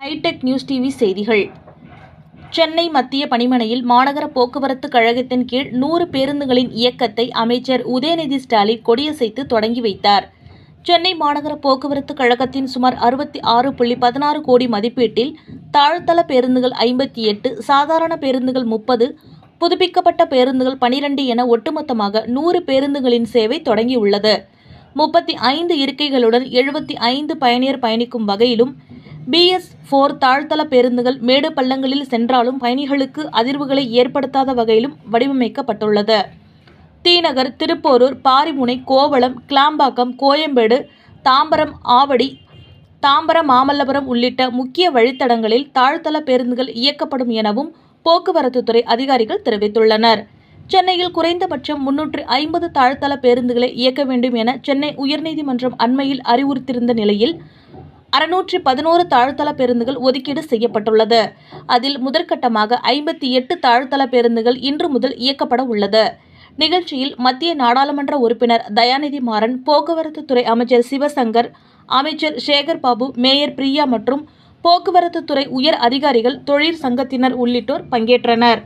Hitech news TV செய்திகள். சென்னை மத்திய பணிமனையில் மாநகர போக்குவரத்து கழகத்தின் கீழ் நூறு பேருந்துகளின் இயக்கத்தை அமைச்சர் உதயநிதி ஸ்டாலின் கொடியசைத்து தொடங்கி வைத்தார். சென்னை மாநகர போக்குவரத்து கழகத்தின் சுமார் அறுபத்தி ஆறு புள்ளி பதினாறு கோடி மதிப்பீட்டில் தாழ்த்தள பேருந்துகள் ஐம்பத்தி எட்டு சாதாரண பேருந்துகள் முப்பது புதுப்பிக்கப்பட்ட பேருந்துகள் பனிரெண்டு என ஒட்டுமொத்தமாக நூறு பேருந்துகளின் சேவை தொடங்கியுள்ளது. முப்பத்தி ஐந்து இருக்கைகளுடன் எழுபத்தி ஐந்து பயணியர் பயணிக்கும் வகையிலும் பிஎஸ் ஃபோர் தாழ்த்தள பேருந்துகள் மேடு பள்ளங்களில் சென்றாலும் பயணிகளுக்கு அதிர்வுகளை ஏற்படுத்தாத வகையிலும் வடிவமைக்கப்பட்டுள்ளது. தீநகர் திருப்போரூர் பாரிமுனை கோவளம் கிளாம்பாக்கம் கோயம்பேடு தாம்பரம் ஆவடி தாம்பரம் மாமல்லபுரம் உள்ளிட்ட முக்கிய வழித்தடங்களில் தாழ்த்தள பேருந்துகள் இயக்கப்படும் எனவும் போக்குவரத்துத்துறை அதிகாரிகள் தெரிவித்துள்ளனர். சென்னையில் குறைந்தபட்சம் முன்னூற்று ஐம்பது தாழ்த்தள பேருந்துகளை இயக்க வேண்டும் என சென்னை உயர்நீதிமன்றம் அண்மையில் அறிவுறுத்தியிருந்த நிலையில் அறுநூற்றி பதினோரு தாழ்த்தள பேருந்துகள் ஒதுக்கீடு செய்யப்பட்டுள்ளது. அதில் முதற்கட்டமாக ஐம்பத்தி எட்டு தாழ்த்தள பேருந்துகள் இன்று முதல் இயக்கப்பட உள்ளது. நிகழ்ச்சியில் மத்திய நாடாளுமன்ற உறுப்பினர் தயாநிதி மாறன் போக்குவரத்து துறை அமைச்சர் சிவசங்கர் அமைச்சர் சேகர் பாபு மேயர் பிரியா மற்றும் போக்குவரத்து துறை உயர் அதிகாரிகள் தொழிற் சங்கத்தினர் உள்ளிட்டோர் பங்கேற்றனர்.